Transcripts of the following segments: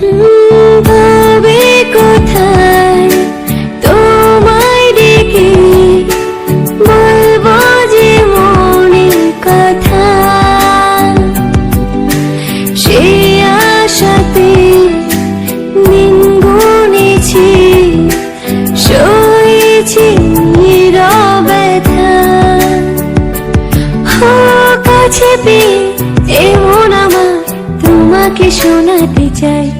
ভাবে কোথায় তোমায় ডেকে বলব কথা। সে আশাতে দিন গুনেছি, সয়েছি নীরবতা হো কাছে পেয়ে এমন আমার তোমাকে শোনাতে চাই।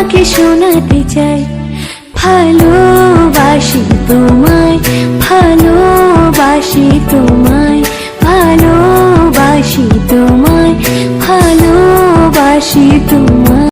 তোমাকে শোনাতে চাই। ভালোবাসি তোমায় ভালোবাসি তোমায় ভালোবাসি তোমায়।